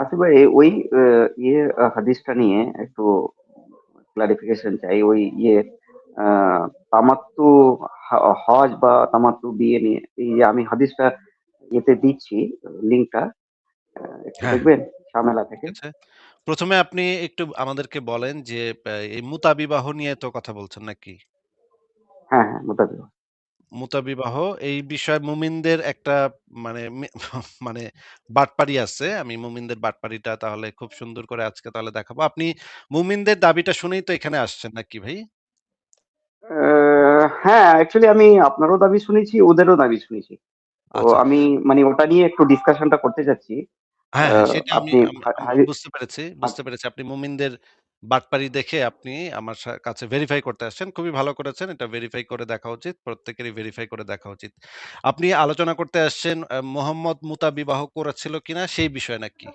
আসিফ ভাই ওই ইয়ে হাদিসটা নিয়ে একটু ক্লারিফিকেশন চাই। ওই ইয়ে তামাত্তু হজ বা তামাত্তু বিয়ে নিয়ে এই যে আমি হাদিসটা ইয়েতে দিচ্ছি লিঙ্কটা। একটু হ্যাঁ, দেখবেন ঝামেলা থেকে? ঠিক আছে। ১ম এ আপনি একটু আমাদেরকে বলেন যে এই মুতা বিবাহ নিয়ে তো কথা বলছেন নাকি? হ্যাঁ, হ্যাঁ, মুতাবিবা। মুতা বিবাহ এই বিষয়ে মুমিনদের একটা মানে মানে বাটপাড়ি আছে। আমি মুমিনদের বাটপাড়িটা তাহলে খুব সুন্দর করে আজকে তাহলে দেখাবো। আপনি মুমিনদের দাবিটা শুনেই তো এখানে আসছেন নাকি ভাই? হ্যাঁ, অ্যাকচুয়ালি আমি আপনারও দাবি শুনেছি, ওদেরও দাবি শুনেছি। তো আচ্ছা। আমি মানে ওটা নিয়ে একটু ডিসকাশনটা করতে চাচ্ছি। হ্যাঁ, হ্যাঁ, সেটা আমি আপনি আম হা আম হাদি বুঝতে পেরেছি, বুঝতে পেরেছি। আপনি মুমিনদের বাটপাড়ি দেখে আপনি আমার সা কাছে ভেরিফাই করতে আসছেন। খুবই ভালো করেছেন। এটা ভেরিফাই করে দেখা উচিত। প্রত্যেকেরই ভেরিফাই করে দেখা উচিত। আপনি আলোচনা করতে আসছেন আ মোহাম্মদ মুতা বিবাহ করেছিল কিনা সেই বিষয়ে নাকি?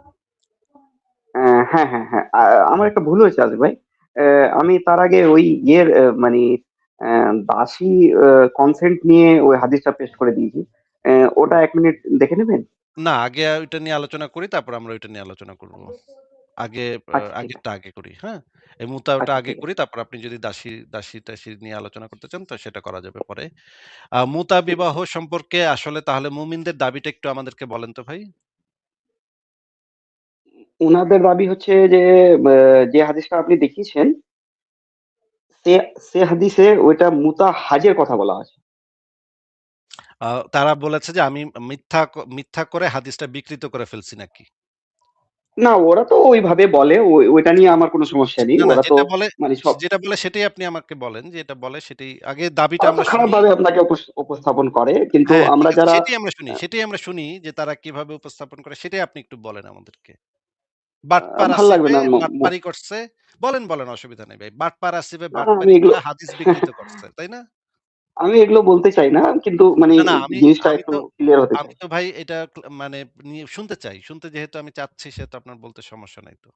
অ্যা হ্যাঁ, হ্যাঁ, হ্যাঁ। আ আমার একটা ভুল হয়েছে আসিফ ভাই। অ্যা আমি তার আগে ওই ইয়ের অ্যা মানি অ্যা দাসী অ্যা কনসেন্ট নিয়ে ওই হাদিসটা পেস্ট করে দিয়েছি। অ্যা ওটা ১ মিনিট দেখে নেবেন? না, আগে ওইটা নিয়ে আলোচনা করি, তারপর আমরা ওইটা নিয়ে আলোচনা করব। আগে আ আচ্ছা আগেরটা আগে করি, হ্যাঁ? এই মুতাটা আচ্ছা আগে ঠিক আছে। করি, তারপর আপনি যদি দাসী দাসী-টাসী নিয়ে আলোচনা করতে চান, তো সেটা করা যাবে পরে। আ মুতা ঠিক বিবাহ আছে। সম্পর্কে আসলে তাহলে মুমিনদের দাবিটা একটু আমাদেরকে বলেন তো ভাই? উনাদের দাবি হচ্ছে যে যে হাদিসটা আপনি দেখিয়েছেন সে সে হাদিসে ওইটা মুতা হাজের কথা বলা আছে। আ তারা বলেছে যে আমি মিথ্যা ক মিথ্যা করে হাদিসটা বিকৃত করে ফেলছি নাকি? না, ওরা তো ওইভাবে বলে। ওইটা নিয়ে আমার কোন সমস্যা নেই। ওরা তো মানে সব যেটা বলে সেটাই আপনি আমাকে বলেন যে এটা বলে সেটাই আগে দাবিটা আমরা। খারাপভাবে আপনাকে উপস্থাপন করে। কিন্তু হ্যাঁ, আমরা যারা সেটাই আমরা শুনি সেটাই আমরা শুনি যে তারা কীভাবে উপস্থাপন করে সেটাই আপনি একটু বলেন আমাদেরকে। বাটপার বাটপারি করছে। বলেন, বলেন অসুবিধা নেই ভাই। বাটপার আমি বাটপারি হাদিস বিকৃত করছে। তাই না? আমি এগুলো বলতে চাই না। কিন্তু মানে জিনিসটা একটু ক্লিয়ার হতে আমি তো ভাই এটা মানে শুনতে চাই। শুনতে যেহেতু আমি চাচ্ছি সেহেতু আপনার বলতে সমস্যা নাই তো।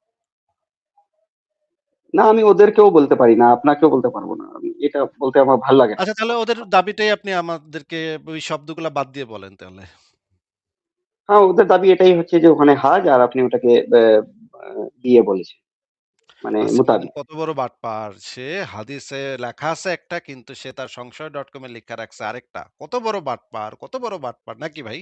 না, আমি ওদেরকেও বলতে পারি না। আপনাকেও বলতে পারব না। আমি এটা বলতে আমার ভালো লাগে আচ্ছা তাহলে ওদের দাবিটাই আপনি আমাদেরকে ওই শব্দগুলা বাদ দিয়ে বলেন তাহলে। হ্যাঁ, ওদের দাবি এটাই হচ্ছে যে ওখানে হাজ আর আপনি ওটাকে দিয়ে বলেছেন। মানে মামুন মুতাবিক। কত বড় বাটপার। সে হাদিসে লেখা আছে একটা কিন্তু সে তার সংশয় ডট কম এ লিখা রাখছে আরেকটা। কত বড় বাটপার, কত বড় বাটপার নাকি ভাই?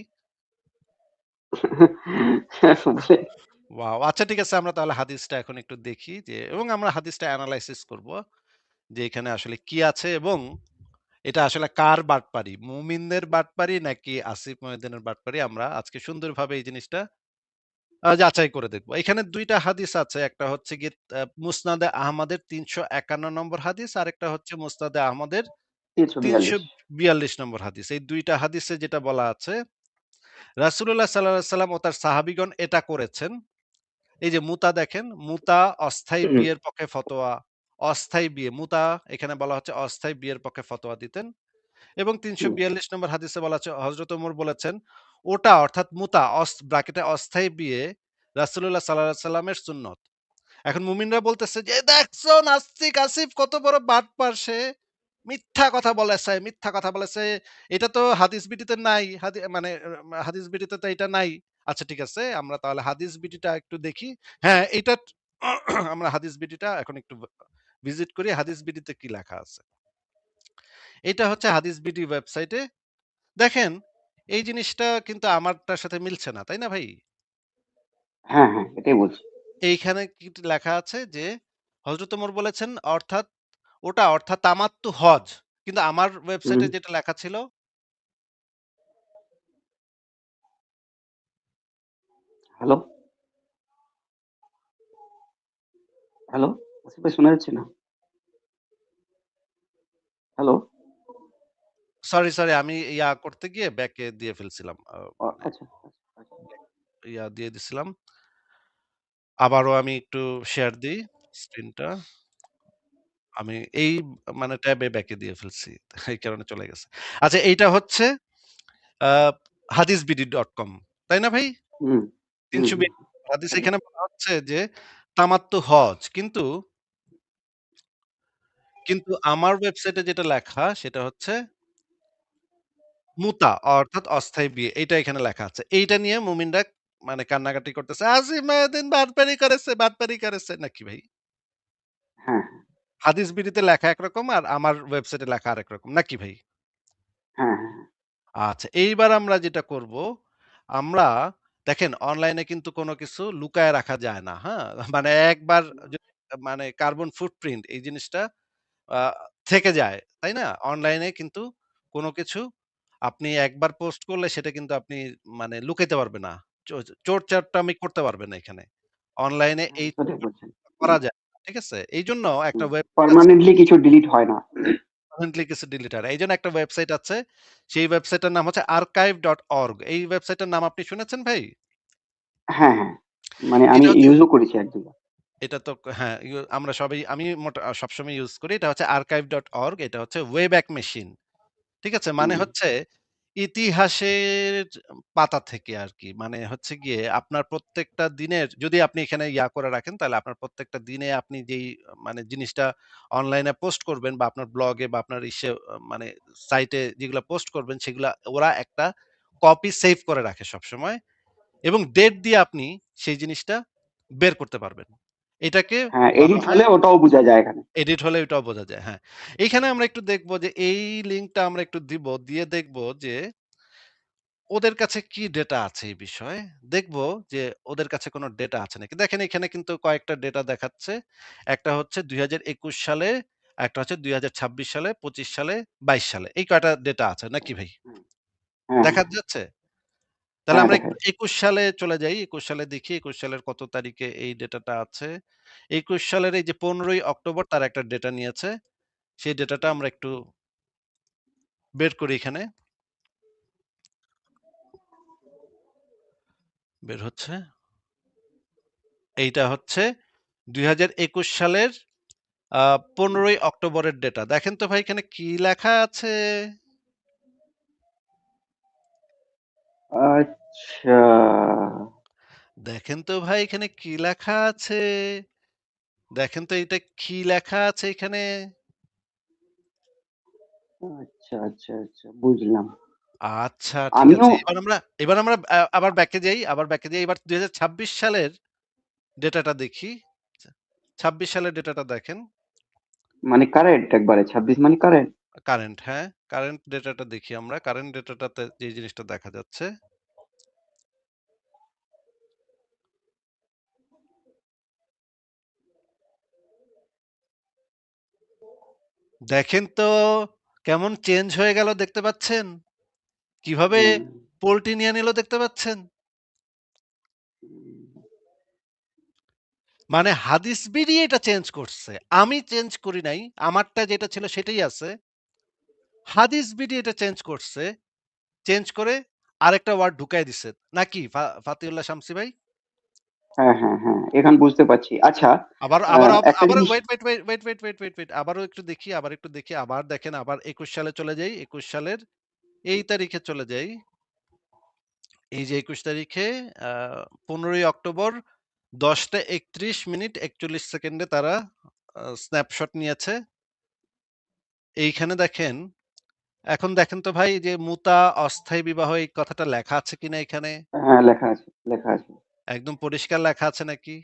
ওয়াও! আচ্ছা ঠিক আছে আমরা তাহলে হাদিসটা এখন একটু দেখি যে এবং আমরা হাদিসটা এনালাইসিস করব। যে এখানে আসলে কি আছে এবং এটা আসলে কার বাটপারি? মুমিনদের বাটপারি নাকি আসিফ মহিউদ্দিনের বাটপারি? আমরা আজকে সুন্দরভাবে এই জিনিসটা যাচাই করে দেখব। এখানে ২ টা হাদিস আছে। একটা হচ্ছে আ মুসনাদে আহমদের ৩৫১ নম্বর হাদিস, আরেকটা হচ্ছে মুসনাদে আহমদের ৩৪২ ৩৪২ নম্বর হাদিস। এই ২ টা হাদিসে যেটা বলা আছে, রাসুল্লাহ সাল্লাল্লাহু আলাইহি সাল্লাম ও তার সাহাবীগণ এটা করেছেন। এই যে মুতা দেখেন, মুতা অস্থায়ী বিয়ের পক্ষে ফতোয়া, অস্থায়ী বিয়ে। মুতা এখানে বলা হচ্ছে অস্থায়ী বিয়ের পক্ষে ফতোয়া দিতেন। এবং হুম, ৩৪২ নম্বর হাদিসে বলা আছে হযরত ওমর বলেছেন, ওটা অর্থাৎ মুতা অস ব্র্যাকেটে অস্থায়ী বিয়ে রাসূলুল্লাহ সাল্লাল্লাহু আলাইহি সাল্লামের সুন্নত। এখন মুমিনরা বলতেছে যে, "দেখছ নাস্তিক আসিফ কত বড় বাটপার সে। মিথ্যা কথা বলেছে, মিথ্যা কথা বলেছে। এটা তো হাদিস বিটিতে নাই। হাদি মানে হাদিস বিটিতে তো এটা নাই।" আচ্ছা ঠিক আছে। আমরা তাহলে হাদিস বিটিটা একটু দেখি। হ্যাঁ, এটা আমরা হাদিস বিটিটা এখন একটু ভিজিট করি। হাদিস বিটিতে কি লেখা আছে। এটা হচ্ছে হাদিস বিডি ওয়েবসাইটে। দেখেন, এই জিনিসটা কিন্তু আমারটার সাথে মিলছে না। তাই না ভাই? হ্যাঁ, হ্যাঁ, এটাই বলছি। এইখানে কি লেখা আছে যে, হযরত ওমর বলেছেন অর্থাৎ ওটা অর্থাৎ তামাত্তু হজ। কিন্তু আমার ওয়েবসাইটে যেটা লেখা ছিল হ্যালো? হ্যালো? শোনা যাচ্ছে না? হ্যালো? সরি, সরি আমি ইয়া করতে গিয়ে ব্যাকে দিয়ে ফেলছিলাম। মানে আচ্ছা, আচ্ছা, ইয়া দিয়ে দিছিলাম। আবারও আমি একটু শেয়ার দেই স্ক্রিনটা। আমি এই মানে ট্যাবে ব্যাকে দিয়ে ফেলছি। এই কারণে চলে গেছে। আচ্ছা এইটা হচ্ছে আ hadithbd.com তাই না ভাই? ৩২০ হাদিস এখানে বলা হচ্ছে যে তামাত্তু হজ। কিন্তু, কিন্তু আমার ওয়েবসাইটে যেটা লেখা সেটা হচ্ছে মুতা অর্থাৎ অস্থায়ী বিয়ে। এইটা এখানে লেখা আছে। এইটা নিয়ে মুমিনরা মানে কান্নাকাটি করতেছে, আজি "আসিফ মাহমুদ্দিন বাটপারি করেছে, বাদ বাটপারি করেছে" নাকি ভাই? হ্যাঁ, হাদিস বিডিতে লেখা একরকম আর আমার ওয়েবসাইটে লেখা আরেক রকম। নাকি ভাই? হ্যাঁ, হ্যাঁ, আচ্ছা, এইবার আমরা যেটা করব, আমরা দেখেন অনলাইনে কিন্তু কোনো কিছু লুকায় রাখা যায় না, হ্যাঁ? মানে একবার মানে কার্বন ফুটপ্রিন্ট এই জিনিসটা থেকে যায়, তাই না? অনলাইনে কিন্তু কোনো কিছু আপনি একবার পোস্ট করলে সেটা কিন্তু আপনি মানে লুকাইতে পারবে না। চো চোর-চারটামি করতে পারবে না এখানে। অনলাইনে এই করা যায় ঠিক আছে? এই জন্য একটা আছে পার্মানেন্টলি কিছু ডিলিট হয় না। পার্মানেন্টলি কিছু ডিলিট হয় না। এইজন্য একটা ওয়েবসাইট আছে। সেই ওয়েবসাইটটার নাম হচ্ছে archive.org এই ওয়েবসাইটটার নাম আপনি শুনেছেন ভাই? হ্যাঁ, হ্যাঁ। মানে আমি এটা ইউজও করেছি ১-২ এটা তো হ্যাঁ, আমরা সবাই আমি সবসময় ইউজ করি। এটা হচ্ছে archive.org এটা হচ্ছে ওয়েব্যাক মেশিন। ঠিক আছে? মানে হুম, হচ্ছে ইতিহাসের পাতা থেকে আরকি। মানে হচ্ছে গিয়ে আপনার প্রত্যেকটা দিনের যদি আপনি এখানে ইয়া করে রাখেন তাহলে আপনার প্রত্যেকটা দিনে আপনি যেই মানে জিনিসটা অনলাইনে পোস্ট করবেন বা আপনার ব্লগে বা আপনার ইসে মানে সাইটে যেগুলা পোস্ট করবেন সেগুলা ওরা একটা কপি সেভ করে রাখে সবসময় এবং ডেট দিয়ে আপনি সেই জিনিসটা বের করতে পারবেন। এটাকে এডিট হয় হলে ওটাও বোঝা যায় এখানে। এডিট হলে ওটাও বোঝা যায়। হ্যাঁ। এইখানে আমরা একটু দেখব যে এই লিঙ্কটা আমরা একটু দিব। দিয়ে দেখব যে ওদের কাছে কি ডেটা আছে এই বিষয়ে। দেখব যে ওদের কাছে কোন ডেটা আছে নাকি। দেখেন এখানে কিন্তু কয়েকটা ডেটা দেখাচ্ছে। একটা হচ্ছে ২০২১ সালে, একটা হচ্ছে ২০২৬ সালে, ২৫ সালে, ২২ সালে। এই কয়টা ডেটা আছে নাকি ভাই? হ্যাঁ, দেখা হ্যাঁ, যাচ্ছে? তাহলে হ্যাঁ, আমরা যাচ্ছে। ২১ সালে চলে যাই। ২১ সালে দেখি ২১ সালের কত তারিখে এই ডেটাটা আছে। ২১ সালের এই যে ১৫ই অক্টোবর তার একটা ডেটা নিয়েছে। সেই ডেটাটা আমরা একটু বের করি এখানে। বের হচ্ছে। এইটা হচ্ছে ২০২১ সালের ১৫ই অক্টোবরের ডেটা। দেখেন তো ভাই এখানে কি লেখা আছে? আচ্ছা, দেখেন তো ভাই এখানে কি লেখা আছে? দেখেন তো এটা কি লেখা আছে এখানে? আচ্ছা, আচ্ছা, আচ্ছা বুঝলাম। আচ্ছা ঠিক আমিও আছে। এবার আমরা এবার আমরা আ আবার ব্যাকে যাই, আবার ব্যাকে যাই। এবার ২০২৬ সালের ডেটাটা দেখি। ২৬ সালের ডেটাটা দেখেন। মানে কারেন্ট একবারে ২৬ মানে কারেন্ট? কারেন্ট হ্যাঁ, কারেন্ট ডেটাটা দেখি আমরা। কারেন্ট ডেটাটাতে যে জিনিসটা দেখা যাচ্ছে দেখেন তো কেমন চেঞ্জ হয়ে গেল দেখতে পাচ্ছেন? কীভাবে হুম, পোল্টি নিয়ে নিল দেখতে পাচ্ছেন? মানে হাদিস বেরিয়ে এটা চেঞ্জ করছে। আমি চেঞ্জ করি নাই। আমারটা যেটা ছিল সেটাই আছে। হাদিস বিডি এটা চেঞ্জ করছে। চেঞ্জ করে আরেকটা ওয়ার্ড ঢুকায় দিছে। নাকি ফাতিউল্লাহ শামসী ভাই? হ্যাঁ, হ্যাঁ, হ্যাঁ, এখন বুঝতে পারছি। আচ্ছা, আবার আবার আবার wait, wait, wait, wait, wait, wait, wait, wait আবারও একটু দেখি, আবার একটু দেখি। আবার দেখেন আবার ২১ সালে চলে যাই। ২১ সালের এই তারিখে চলে যাই। এই যে ২১ তারিখে আ ১৫ই অক্টোবর ১০টা ৩১ মিনিট ৪১ সেকেন্ডে তারা স্ন্যাপশট নিয়েছে। এইখানে দেখেন, এখন দেখেন তো ভাই যে মুতা অস্থায়ী বিবাহ এই কথাটা লেখা আছে কিনা এখানে? হ্যাঁ, লেখা আছে, লেখা আছে। একদম পরিষ্কার লেখা আছে নাকি?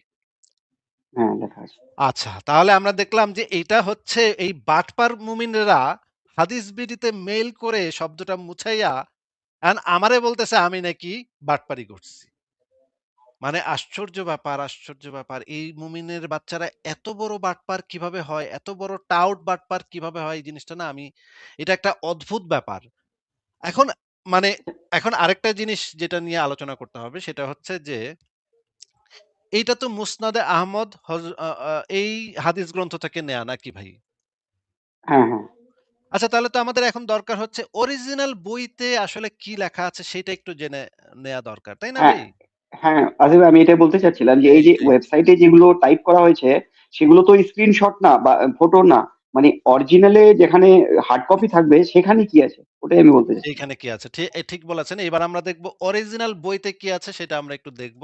হ্যাঁ, লেখা আছে। আচ্ছা, তাহলে আমরা দেখলাম যে এটা হচ্ছে এই বাটপার মুমিনরা হাদিস বিডিতে মেইল করে শব্দটা মুছাইয়া এন্ড আমারে বলতেছে আমি নাকি বাটপারি করছি। মানে আশ্চর্য ব্যাপার, আশ্চর্য ব্যাপার। এই মুমিনের বাচ্চারা এত বড় বাটপার কীভাবে হয়? এত বড় টাউট বাটপার কীভাবে হয়? এই জিনিসটা না আমি এটা একটা অদ্ভুত ব্যাপার। এখন মানে এখন আরেকটা জিনিস যেটা নিয়ে আলোচনা করতে হবে সেটা হচ্ছে যে এইটা তো মুসনাদে আহমদ এই হাদিস গ্রন্থ থেকে নেয়া নাকি ভাই? হ্যাঁ, হ্যাঁ। আচ্ছা তাহলে তো আমাদের এখন দরকার হচ্ছে অরিজিনাল বইতে আসলে কি লেখা আছে সেটা একটু জেনে নেয়া দরকার। তাই না হ্যাঁ, ভাই? হ্যাঁ, আসলে আমি এটা বলতে চাচ্ছিলাম যে এই যে ওয়েবসাইটে যেগুলো টাইপ করা হয়েছে সেগুলো তো স্ক্রিনশট না বা ফটো না। মানে অরিজিনালে যেখানে হার্ড কপি থাকবে সেখানে কি আছে? ওটাই আমি বলতে চাই এখানে কি আছে? ঠিক ঠিক বলেছেন। এবার আমরা দেখব অরিজিনাল বইতে কি আছে সেটা আমরা একটু দেখব।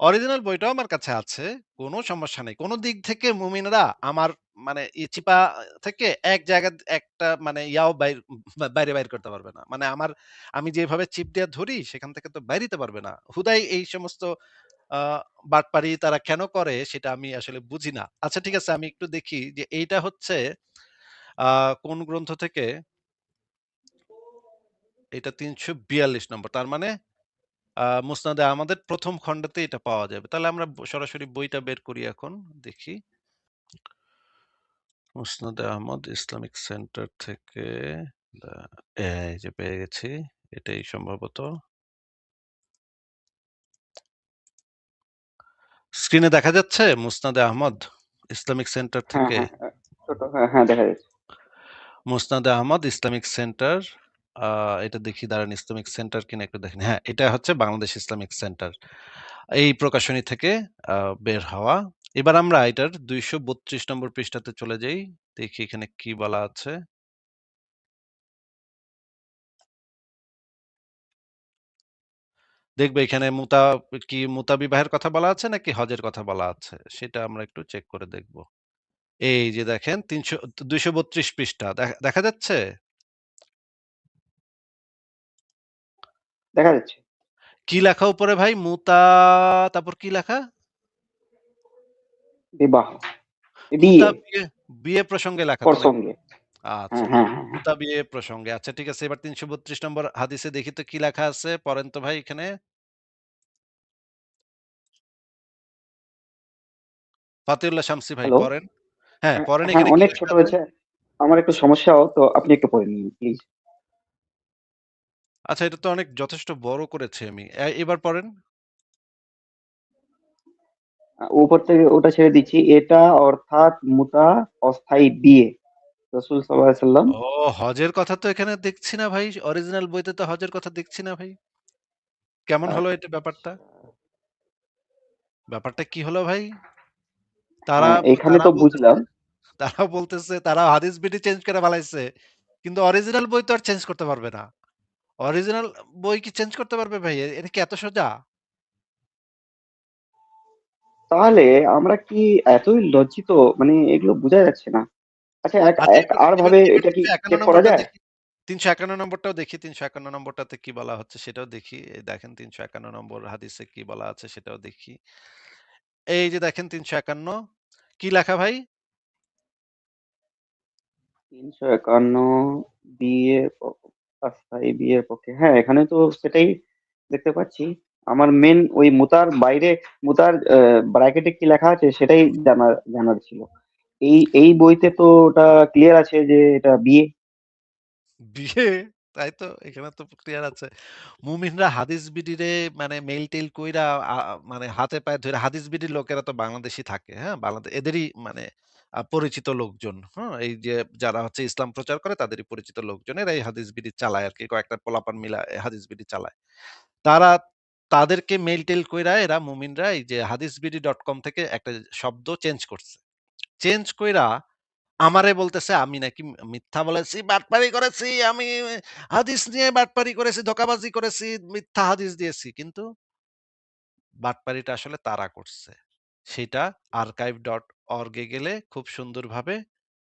অরিজিনাল বইটাও আমার কাছে আছে। কোনো সমস্যা নেই। কোন দিক থেকে মুমিনরা আমার মানে চিপা থেকে এক জায়গা একটা মানে ইয়াও বাইর বাইরে বাইর করতে পারবে না। মানে আমার, আমি যেভাবে চিপ দিয়ে ধরি, সেখান থেকে তো বাইরিতে পারবে না। হুদাই এই সমস্ত, আ বাটপারি তারা কেন করে, সেটা আমি আসলে বুঝি না। আচ্ছা ঠিক আছে, আমি একটু দেখি যে এইটা হচ্ছে কোন গ্রন্থ থেকে? এটা ৩৪২ নম্বর। তার মানে মুসনাদে আহমদের ১ম খণ্ডেতে এটা পাওয়া যাবে। তাহলে আমরা সরাসরি বইটা বের করি এখন। দেখি। মুসনাদে আহমদ ইসলামিক সেন্টার থেকে এই যে পেয়ে গেছি। এটাই সম্ভবত। স্ক্রিনে দেখা যাচ্ছে মুসনাদে আহমদ ইসলামিক সেন্টার হ্যাঁ, থেকে? হ্যাঁ, হ্যাঁ। ছোট দেখা যাচ্ছে। মুসনাদে আহমদ ইসলামিক সেন্টার এটা দেখি দাঁড়ান ইসলামিক সেন্টার কিনা একটু দেখেন। হ্যাঁ, এটা হচ্ছে বাংলাদেশ ইসলামিক সেন্টার। এই প্রকাশনী থেকে বের হওয়া। এবার আমরা এটার ২৩২ নম্বর পৃষ্ঠাতে চলে যাই। দেখি এখানে কি বলা আছে। দেখবে এখানে মুতা কি মুতা বিবাহের কথা বলা আছে নাকি হজের কথা বলা আছে? সেটা আমরা একটু চেক করে দেখব। এই যে দেখেন ৩০০ ২৩২ পৃষ্ঠা। দেখা দেখা যাচ্ছে? দেখা যাচ্ছে। কি লেখা উপরে ভাই? মুতা তারপর কি লেখা? বিবাহ। বিয়ে। প্রসঙ্গে লেখা প্রসঙ্গে। আচ্ছা। হ্যাঁ, হ্যাঁ, হ্যাঁ। মুতা বিয়ে প্রসঙ্গে। আচ্ছা ঠিক আছে এবার ৩৩২ নম্বর হাদিসে দেখি তো কি লেখা আছে? পড়েন তো ভাই এখানে। ফাতিউল্লাহ শামসী ভাই? পড়েন। হ্যাঁ, পড়েন হ্যাঁ এখানে অনেক ছোট হয়েছে। আমার একটু সমস্যাও তো আপনি একটু পড়ে নিন প্লিজ। আচ্ছা এটা তো অনেক যথেষ্ট বড় করেছি আমি। এ এবার পড়েন। আ উপর থেকে ওটা ছেড়ে দিচ্ছি। এটা অর্থাৎ মুতা অস্থায়ী বিয়ে। রাসূল সাল্লাল্লাহু আলাইহি সাল্লাম ও হজের কথা তো এখানে দেখছি না ভাই। অরিজিনাল বইতে তো হজের কথা দেখছি না ভাই। কেমন হলো এটা ব্যাপারটা? আচ্ছা। ব্যাপারটা কি হলো ভাই? তারা হ্যাঁ, এখানে তারা তো বলতেছে বুঝলাম। তারা বলতেছে তারা হাদিস বিডি চেঞ্জ করে ফেলাইছে। কিন্তু অরিজিনাল বই তো আর চেঞ্জ করতে পারবে না। অরিজিনাল বই কি চেঞ্জ করতে পারবে ভাই? এটা কি এত সোজা? তাহলে আমরা কি এতই লজ্জিত মানে এগুলো বোঝা যাচ্ছে না। আচ্ছা এক আচ্ছা এক আর ভাবে এটা কি চেক করা যায়? দেখি। ৩৫১ নম্বরটাও দেখি। ৩৫১ নম্বরটাতে কি বলা হচ্ছে সেটাও দেখি। দেখেন ৩৫১ নম্বর হাদিসে কি বলা আছে সেটাও দেখি। এই যে দেখেন ৩৫১ কি লেখা ভাই? ৩৫১ বিয়ে প অস্থায়ী বিয়ের পক্ষে। হ্যাঁ, এখানে তো সেটাই দেখতে পাচ্ছি। আমার মেইন ওই মুতার বাইরে মুতার ব্র্যাকেটে কি লেখা আছে সেটাই জানার জানার ছিল। এই এই বইতে তো ওটা ক্লিয়ার আছে যে এটা বিয়ে। বিয়ে? তাই তো এখানে তো ক্লিয়ার আছে। মুমিনরা হাদিস বিডিরে মানে মেইল-টেইল কইরা আ আ মানে হাতে পায়ে ধরে হাদিস বিডির লোকেরা তো বাংলাদেশী থাকে, হ্যাঁ? বাংলাদেশ এদেরই মানে পরিচিত লোকজন, হ্যাঁ? এই যে যারা হচ্ছে ইসলাম প্রচার করে তাদেরই পরিচিত লোকজনেরা এই হাদিস বিডি চালায় আরকি। কয়েকটা পোলাপান মিলা হাদিস বিডি চালায়। তারা তাদেরকে মেইল-টেইল কইরা এরা মুমিনরা এই যে হাদিসবিডি.কম থেকে একটা শব্দ চেঞ্জ করছে। চেঞ্জ কইরা আমারে বলতেছে আমি নাকি মিথ্যা বলেছি, বাটপারি করেছি, আমি হাদিস নিয়ে বাটপারি করেছি, ধোঁকাবাজি করেছি, মিথ্যা হাদিস দিয়েছি। কিন্তু বাটপারিটা আসলে তারা করছে। সেটা আর্কাইভ ডট অর্গে গেলে খুব সুন্দরভাবে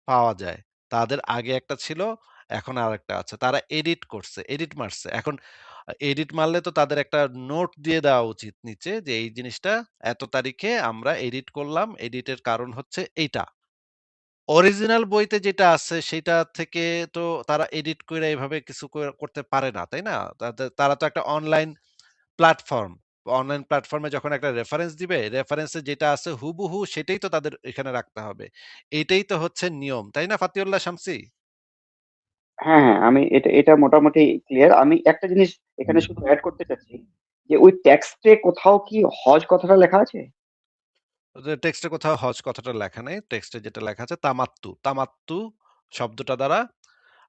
পাওয়া যায়। তাদের আগে একটা ছিল, এখন আরেকটা আছে। তারা এডিট করছে, এডিট মারছে। এখন এডিট মারলে তো তাদের একটা নোট দিয়ে দেওয়া উচিত নিচে যে এই জিনিসটা এত তারিখে আমরা এডিট করলাম। এডিটের কারণ হচ্ছে এইটা। অরিজিনাল বইতে যেটা আছে সেটা থেকে তো তারা এডিট করে এভাবে কিছু করতে পারে না, তাই না? তারা তো একটা অনলাইন প্ল্যাটফর্ম। অনলাইন প্ল্যাটফর্মে যখন একটা রেফারেন্স দিবে, রেফারেন্স যেটা আছে হুবহু সেটাই তো তাদের এখানে রাখতে হবে। এটাই তো হচ্ছে নিয়ম। তাই না ফাতিউল্লাহ শামসী? হ্যাঁ, হ্যাঁ, আমি এটা এটা মোটামুটি ক্লিয়ার। আমি একটা জিনিস এখানে শুধু এড করতে চাচ্ছি যে ওই টেক্সটে কোথাও কি হজ কথাটা লেখা আছে? টেক্সটে কোথাও হজ কথাটা লেখা নেই। টেক্সটে যেটা লেখা আছে তামাত্তু। তামাত্তু শব্দটা দ্বারা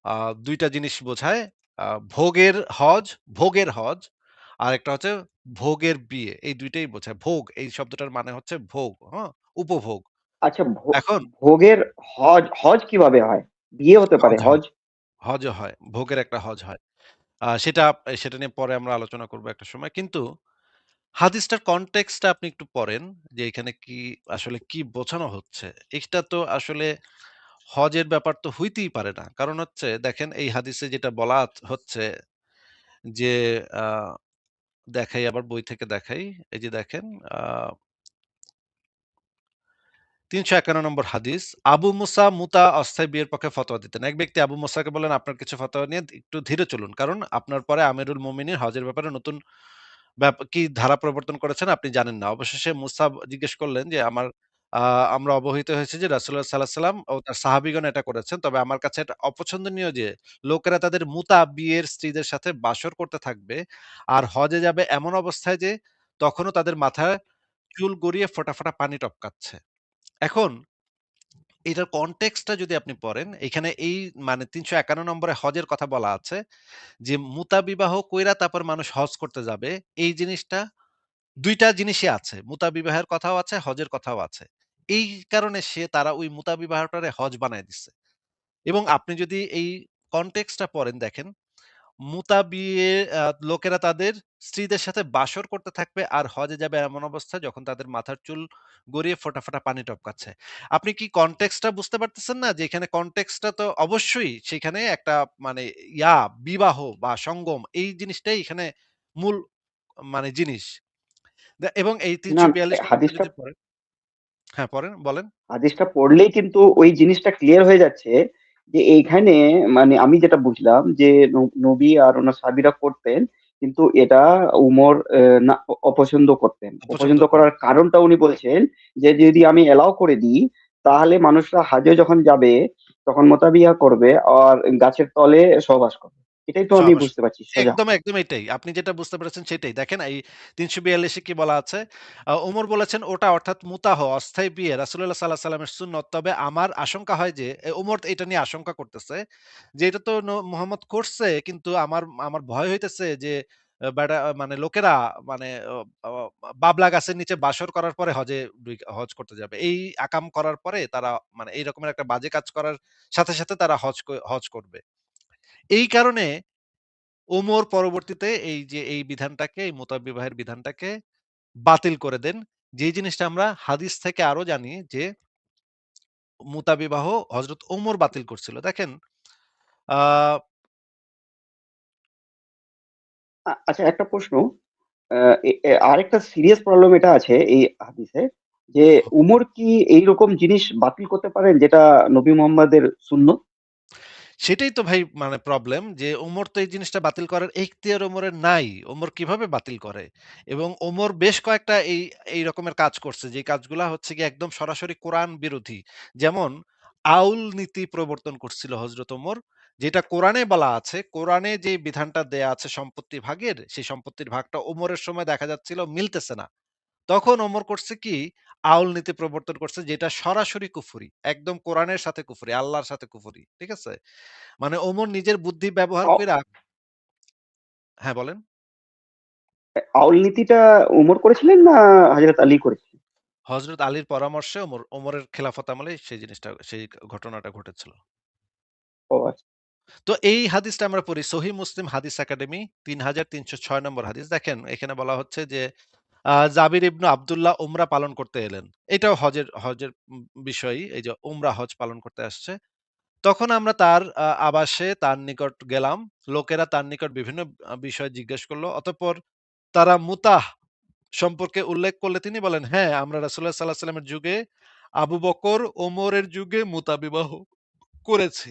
আ ২ টা জিনিস বোঝায়। আ ভোগের হজ, ভোগের হজ। আরেকটা হচ্ছে ভোগের বিয়ে। এই ২ টাই বোঝায়। ভোগ এই শব্দটার মানে হচ্ছে ভোগ, হ্যাঁ? উপভোগ। আচ্ছা ভো এখন ভোগের হজ হজ কীভাবে হয়? বিয়ে হতে পারে, হজ হয়। হজ? হজও হয়। ভোগের একটা হজ হয়। আ সেটা সেটা নিয়ে পরে আমরা আলোচনা করব একটা সময়। কিন্তু হাদিসটার কনটেক্সট টা আপনি একটু পড়েন যে এখানে কি আসলে কি বোঝানো হচ্ছে। এটা তো আসলে হজের ব্যাপার তো হইতেই পারে না। কারণ হচ্ছে দেখেন এই হাদিসে যেটা বলা হচ্ছে যে আ দেখাই আবার বই থেকে দেখাই। এই যে দেখেন তিনশো একান্ন নম্বর হাদিস। আবু মুসা মুতা অস্থায়ী বিয়ের পক্ষে ফতোয়া দিতেন। এক ব্যক্তি আবু মুসাকে বলেন "আপনার কিছু ফতোয়া নিয়ে একটু ধীরে চলুন। কারণ আপনার পরে আমিরুল মোমিনীর হজের ব্যাপারে নতুন কি ধারা প্রবর্তন করেছেন আপনি জানেন না।" অবশেষে মুসা জিজ্ঞেস করলেন যে, "আমার আমরা অবহিত হয়েছি যে রাসূলুল্লাহ সাল্লাল্লাহু সাল্লাম ও তার সাহাবীগণ এটা করেছেন। তবে আমার কাছে এটা অপছন্দনীয় যে লোকেরা তাদের মুতা বিয়ের স্ত্রীদের সাথে বাসর করতে থাকবে। আর হজে যাবে এমন অবস্থায় যে তখনও তাদের মাথায় চুল গড়িয়ে ফোঁটা, পানি টপকাচ্ছে।" এখন এটার কনটেক্সট যদি আপনি পড়েন, এখানে এই মানে ৩৫১ নম্বরে হজের কথা বলা আছে যে মুতা বিবাহ কইরা তারপর মানুষ হজ করতে যাবে। এই জিনিসটা ২ টা জিনিসই আছে। মুতা বিবাহের কথাও আছে, হজের কথাও আছে। এই কারণে সে তারা ওই মুতা বিবাহটারে হজ বানায় দিছে। এবং আপনি যদি এই কনটেক্সট টা পড়েন দেখেন মুতা বিয়ে লোকেরা তাদের স্ত্রীদের সাথে বাসর করতে থাকবে আর হজে যাবে এমন অবস্থায় যখন তাদের মাথার চুল গড়িয়ে ফোঁটা, ফোঁটা পানি টপকাচ্ছে। আপনি কি কনটেক্সট টা বুঝতে পারতেছেন না? যে এখানে কনটেক্সট টা তো অবশ্যই সেখানে একটা মানে ইয়া বিবাহ বা সঙ্গম এই জিনিসটাই এখানে মূল মানে জিনিস। এবং এই ৩৪২ নম্বরটা হাদিসটা হ্যাঁ, পড়েন, বলেন। হাদিসটা পড়লেই কিন্তু ওই জিনিসটা ক্লিয়ার হয়ে যাচ্ছে যে এইখানে মানে আমি যেটা বুঝলাম যে নবী আর ওনার সাহাবীরা করতেন। কিন্তু এটা উমর না অপছন্দ করতেন। অপছন্দ অপছন্দ করার কারণটা উনি বলছেন যে, "যদি আমি এলাও করে দিই, তাহলে মানুষরা হাজে যখন যাবে তখন মোতাবিয়া করবে আর গাছের তলে সহবাস করবে।" এটাই তো আমি বুঝতে পারছি একদম, একদম এটাই। আপনি যেটা বুঝতে পেরেছেন সেটাই। দেখেন এই ৩৪২ এ কি বলা আছে? ওমর বলেছেন, "ওটা অর্থাৎ মুতাহ অস্থায়ী বিয়ে রাসূলুল্লাহ সাল্লাল্লাহু আলাইহি ওয়াসাল্লামের সুন্নত। তবে আমার আশঙ্কা হয় যে" ওমর এটা নিয়ে আশঙ্কা করতেছে যে, "এটা তো মুহাম্মদ করছে কিন্তু আমার আমার ভয় হইতেছে যে মানে লোকেরা মানে বাবলা গাছের নিচে বাসর করার পরে হজে হজ করতে যাবে। এই আকাম করার পরে তারা মানে এই রকমের একটা বাজে কাজ করার সাথে, সাথে তারা হজ হজ করবে।" এই কারণে ওমর পরবর্তীতে এই যে এই বিধানটাকে, এই মুতা বিবাহের বিধানটাকে বাতিল করে দেন। যে জিনিসটা আমরা হাদিস থেকে আরও জানি যে মুতা বিবাহ হযরত ওমর বাতিল করছিল। দেখেন আচ্ছা একটা প্রশ্ন। আরেকটা সিরিয়াস প্রবলেম এটা আছে এই হাদিসে যে উমর কি এইরকম জিনিস বাতিল করতে পারেন যেটা নবী মোহাম্মদের সুন্নত? সেটাই তো ভাই মানে প্রবলেম যে ওমর তো এই জিনিসটা বাতিল করার এখতিয়ার ওমরের নাই। ওমর কীভাবে বাতিল করে? এবং ওমর বেশ কয়েকটা এই এই রকমের কাজ করছে। যে কাজগুলা হচ্ছে গিয়ে একদম সরাসরি কোরআন বিরোধী। যেমন আউল নীতি প্রবর্তন করছিল হজরত ওমর। যেটা কোরআনে বলা আছে, কোরআনে যে বিধানটা দেয়া আছে সম্পত্তি ভাগের, সেই সম্পত্তির ভাগটা ওমরের সময় দেখা যাচ্ছিল মিলতেছে না। তখন ওমর করছে কি? আউল নীতি প্রবর্তন করছে যেটা সরাসরি কুফরি। একদম কোরআনের সাথে কুফরি, আল্লাহর সাথে কুফরি। ঠিক আছে? মানে ওমর নিজের বুদ্ধি ব্যবহার আ কইরা হ্যাঁ, বলেন। আউল নীতিটা উমর করেছিলেন না হযরত আলী করেছিলেন? হযরত আলীর পরামর্শে ওমর ওমরের খেলাফত আমলেই সেই জিনিসটা সেই ঘটনাটা ঘটেছিল। ও আচ্ছা। তো এই হাদিসটা আমরা পড়ি সহিহ মুসলিম হাদিস একাডেমি ৩৩০৬ নম্বর হাদিস। দেখেন এখানে বলা হচ্ছে যে জাবির ইবনু আব্দুল্লাহ উমরা পালন করতে এলেন। এটাও হজের হজের উম বিষয়ই। এই যে উমরা হজ পালন করতে আসছে। তখন আমরা তার আবাসে তার নিকট গেলাম। লোকেরা তার নিকট বিভিন্ন বিষয় জিজ্ঞেস করল। অতঃপর তারা মুতাহ সম্পর্কে উল্লেখ করলে তিনি বলেন, "হ্যাঁ, আমরা রাসূলুল্লাহ সাল্লাল্লাহু আলাইহি ওয়াসাল্লামের যুগে আবু বকর, ওমরের যুগে মুতা বিবাহ করেছি।"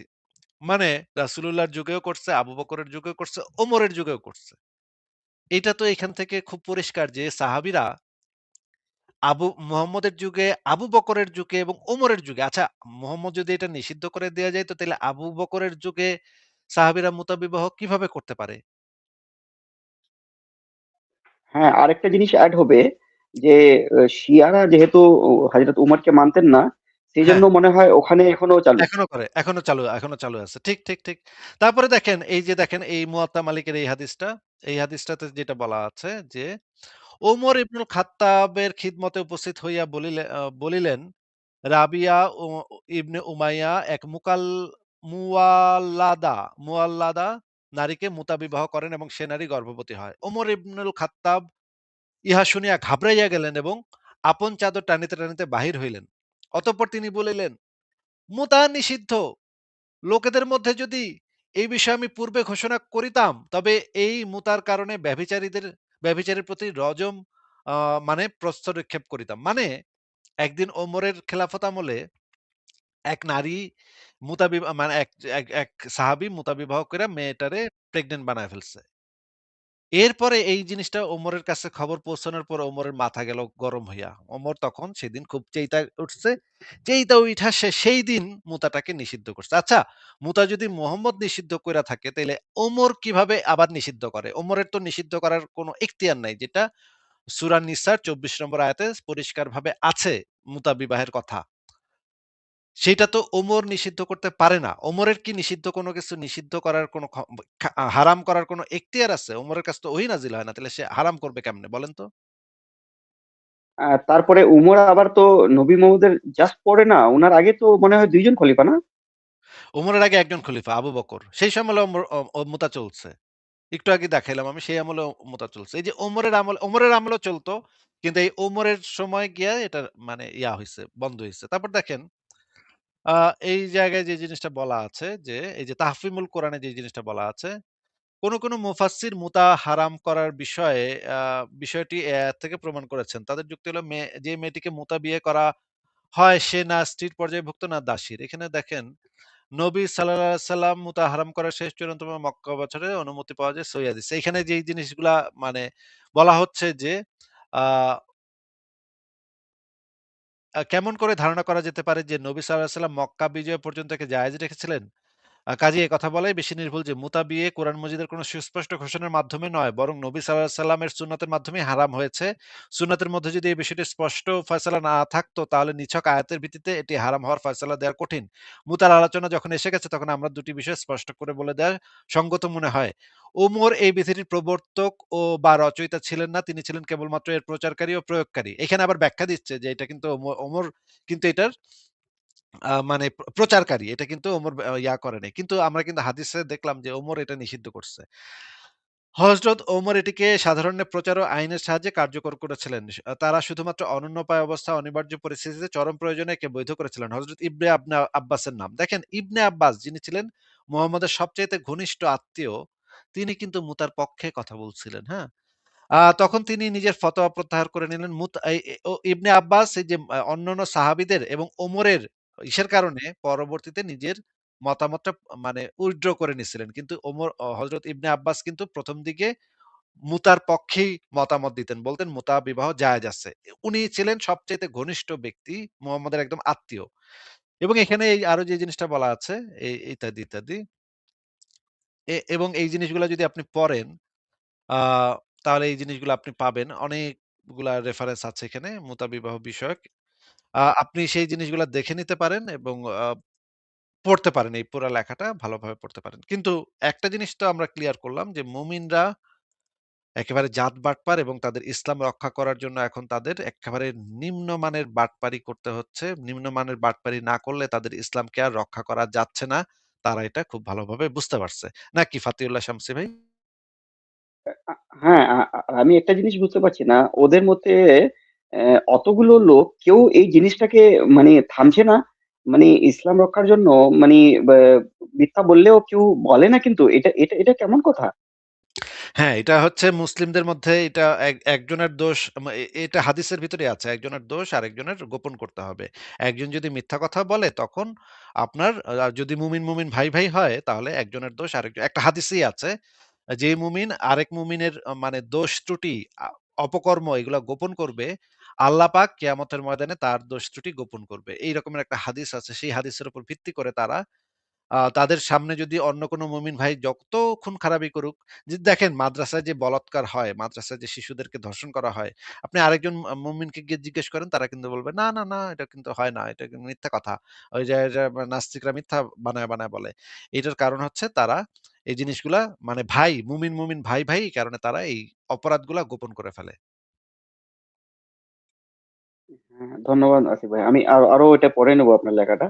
মানে রাসূলুল্লাহর যুগেও করছে, আবু বকরের যুগেও করছে, ওমরের যুগেও করছে। এটা তো এখান থেকে খুব পরিষ্কার যে সাহাবিরা আবু মুহাম্মদের যুগে, আবু বকরের যুগে এবং ওমরের যুগে আচ্ছা মোহাম্মদ যদি এটা নিষিদ্ধ করে দেওয়া যায় তো তাহলে আবু বকরের যুগে সাহাবীরা মুতাবিবাহ কীভাবে করতে পারে? হ্যাঁ, আরেকটা জিনিস অ্যাড হবে যে শিয়ারা যেহেতু ও হযরত উমরকে মানতেন না, হ্যাঁ। সেজন্য মনে হয় ওখানে এখনও চালু। এখনও করে। এখনও চালু এখনও চালু আছে। ঠিক, ঠিক, ঠিক। তারপরে দেখেন এই যে দেখেন এই মুয়াত্তা মালিকের এই হাদিসটা, এই হাদিসটাতে যেটা বলা আছে যে, ওমর ইবনুল খাত্তাবের খিদমতে উপস্থিত হইয়া বলিলে আ বলিলেন, রাবিয়া ইবনে উমাইয়া এক মুকাল মুওয়াল্লাদা মুওয়াল্লাদা নারীকে মুতা বিবাহ করেন এবং সে নারী গর্ভবতী হয়। ওমর ইবনুল খাত্তাব ইহা শুনিয়া ঘাবড়াইয়া গেলেন এবং আপন চাদর টানিতে টানিতে বাহির হইলেন অতঃপর তিনি বলিলেন মুতা নিষিদ্ধ লোকেদের মধ্যে যদি এই বিষয়ে আমি পূর্বে ঘোষণা করিতাম, তবে এই মুতার কারণে ব্যভিচারীদের, ব্যভিচারীর প্রতি রজম মানে প্রস্তর নিক্ষেপ করিতাম মানে একদিন ওমরের খেলাফত আমলে এক নারী মুতা মানে এক এক সাহাবী মুতা বিবাহ করে মেয়েটারে প্রেগনেন্ট বানায় ফেলছে। এরপরে এই জিনিসটা ওমরের কাছে খবর পৌঁছানোর পর ওমরের মাথা গেল গরম হইয়া। ওমর তখন সেদিন খুব চেইতা উঠছে। চেইতা উঠা সে সেই দিন মুতাটাকে নিষিদ্ধ করছে। আচ্ছা, মুতা যদি মোহাম্মদ নিষিদ্ধ কইরা থাকে তাইলে ওমর কীভাবে আবার নিষিদ্ধ করে? ওমরের তো নিষিদ্ধ করার কোনো এখতিয়ার নাই। যেটা সূরা নিসার ২৪ নম্বর আয়াতে পরিষ্কারভাবে আছে মুতা বিবাহের কথা। সেইটা তো ওমর নিষিদ্ধ করতে পারে না। ওমরের কি নিষিদ্ধ কোনো কিছু নিষিদ্ধ করার কোনো হারাম করার কোনো এখতিয়ার আছে? ওমরের কাছে তো ওহী নাজিল হয় না। তাহলে সে হারাম করবে কেমনে বলেন তো? তারপরে উমর আবার তো নবী মোহাম্মদের জাস্ট পরে না, উনার আগে তো মনে হয় ২ জন খলিফা না? ওমরের আগে একজন খলিফা আবু বকর। সেই সময় মুতা চলছে। একটু আগে দেখাইলাম আমি সেই আমলে মুতা চলছে। এই যে ওমরের আমল ওমরের আমলেও চলতো। কিন্তু এই ওমরের সময় গিয়া এটা মানে ইয়া হইছে, বন্ধ হয়েছে তারপর দেখেন এই জায়গায় যে জিনিসটা বলা আছে যে এই যে তাহফিমুল কোরআনে যে জিনিসটা বলা আছে কোন, কোন মুতা হারাম করার বিষয়ে বিষয়টি থেকে প্রমাণ করেছেন। তাদের যুক্তি হলো যে মেয়েটিকে মুতা বিয়ে করা হয় সে না স্ত্রীর পর্যায়ভুক্ত না দাসীর। এখানে দেখেন নবী আলাইহি সাল্লাম মুতা হারাম করার শেষ চূড়ান্তম মক্কা বছরে অনুমতি পাওয়া যায় সহিহ হাদিসে। এখানে যেই জিনিসগুলা মানে বলা হচ্ছে যে কেমন করে ধারণা করা যেতে পারে যে নবী আলাইহি সাল্লাম মক্কা বিজয় পর্যন্ত একে জায়েজ রেখেছিলেন? এ কথা বলাই বেশি নির্ভুল যে মুতা বিয়ে কোরআন মজিদের কোনো সুস্পষ্ট ঘোষণার মাধ্যমে নয়, বরং নবী আলাইহি সাল্লামের সুন্নতের মাধ্যমেই হারাম হয়েছে। সুন্নতের মধ্যে যদি এই বিষয়টি স্পষ্ট ফয়সালা না থাকতো, তাহলে নিছক আয়াতের ভিত্তিতে এটি হারাম হওয়ার ফয়সালা দেওয়া কঠিন। মুতার আলোচনা যখন এসে গেছে, তখন আমরা দুটি বিষয় স্পষ্ট করে বলে দেওয়া সঙ্গত মনে হয়। ওমর এই বিধিটির প্রবর্তক ও বা রচয়িতা ছিলেন না। তিনি ছিলেন কেবলমাত্র এর প্রচারকারী ও প্রয়োগকারী। এখানে আবার ব্যাখ্যা দিচ্ছে যে এটা কিন্তু ওম ওমর কিন্তু এটার মানে প্রচারকারী। এটা কিন্তু ওমর ইয়া করে নাই। কিন্তু আমরা কিন্তু হাদিসে দেখলাম যে ওমর এটা নিষিদ্ধ করছে। হযরত ওমর এটিকে সাধারণের প্রচার ও আইনের সাহায্যে কার্যকর করেছিলেন। তারা শুধুমাত্র অনুন্নপায় অবস্থা অনিবার্য পরিস্থিতিতে চরম প্রয়োজনে একে বৈধ করেছিলেন। হযরত ইবনে আবনা আব্বাসের নাম। দেখেন ইবনে আব্বাস যিনি ছিলেন মুহাম্মদের সবচাইতে ঘনিষ্ঠ আত্মীয়, তিনি কিন্তু মুতার পক্ষে কথা বলছিলেন, হ্যাঁ? তখন তিনি নিজের ফতোয়া প্রত্যাহার করে নিলেন। মুত ইবনে আব্বাস এই যে অন্যান্য সাহাবিদের এবং ওমরের ইসের কারণে পরবর্তীতে নিজের মতামতটা মানে উইথড্র করে নিছিলেন। কিন্তু ওমর অ হযরত ইবনে আব্বাস কিন্তু ১ম দিকে মুতার পক্ষেই মতামত দিতেন। বলতেন মুতা বিবাহ জায়েজ আছে। উনি ছিলেন সবচাইতে ঘনিষ্ঠ ব্যক্তি, মুহাম্মদের একদম আত্মীয়। এবং এখানে এই আরও যে জিনিসটা বলা আছে এ ইত্যাদি, ইত্যাদি। এবং এই জিনিসগুলা যদি আপনি পড়েন তাহলে এই জিনিসগুলো আপনি পাবেন। অনেকগুলা রেফারেন্স আছে এখানে মুতা বিবাহ বিষয়ক। আপনি সেই জিনিসগুলা দেখে নিতে পারেন এবং পড়তে পারেন। এই পুরা লেখাটা ভালোভাবে পড়তে পারেন। কিন্তু একটা জিনিস তো আমরা ক্লিয়ার করলাম যে মুমিনরা একেবারে জাত বাটপার এবং তাদের ইসলাম রক্ষা করার জন্য এখন তাদের একেবারে নিম্নমানের বাটপারি করতে হচ্ছে। নিম্নমানের বাটপারি না করলে তাদের ইসলামকে আর রক্ষা করা যাচ্ছে না। তারা এটা খুব ভালোভাবে বুঝতে পারছে। নাকি ফাতিউল্লাহ শামসী ভাই? হ্যাঁ, আমি একটা জিনিস বুঝতে পারছি না, ওদের মধ্যে অ্যা অতগুলো লোক কেউ এই জিনিসটাকে মানে থামছে না? মানে ইসলাম রক্ষার জন্য মানে মিথ্যা বললেও কেউ বলে না কিন্তু। এটা এটা এটা কেমন কথা? হ্যাঁ, এটা হচ্ছে মুসলিমদের মধ্যে এটা একজনের দোষ এটা হাদিসের ভিতরেই আছে। একজনের দোষ আরেকজনের গোপন করতে হবে। একজন যদি মিথ্যা কথা বলে তখন আপনার যদি মুমিন, মুমিন ভাই, ভাই হয় তাহলে একজনের দোষ আরেকজন একটা হাদিসই আছে যে মুমিন আরেক মুমিনের মানে দোষ ত্রুটি অপকর্ম এগুলা গোপন করবে, আল্লাহ পাক কিয়ামতের ময়দানে তার দোষ ত্রুটি গোপন করবে। এই রকমের একটা হাদিস আছে। সেই হাদিসের উপর ভিত্তি করে তারা তাদের সামনে যদি অন্য কোনো মুমিন ভাই যত খুন খারাপি করুক, যে দেখেন মাদ্রাসায় যে বলাৎকার হয়, মাদ্রাসায় যে শিশুদেরকে ধর্ষণ করা হয়, আপনি আরেকজন মুমিনকে গিয়ে জিজ্ঞেস করেন তারা কিন্তু বলবে, "না, না, না এটা কিন্তু হয় না। এটা মিথ্যা কথা।" ওই যে যে নাস্তিকরা মিথ্যা বানায়, বানায় বলে। এটার কারণ হচ্ছে তারা এই জিনিসগুলা মানে ভাই, মুমিন, মুমিন ভাই, ভাই কারণে তারা এই অপরাধগুলা গোপন করে ফেলে। ধন্যবাদ আসিফ ভাই। আমি আরও এটা পড়ে নেব আপনার লেখাটা।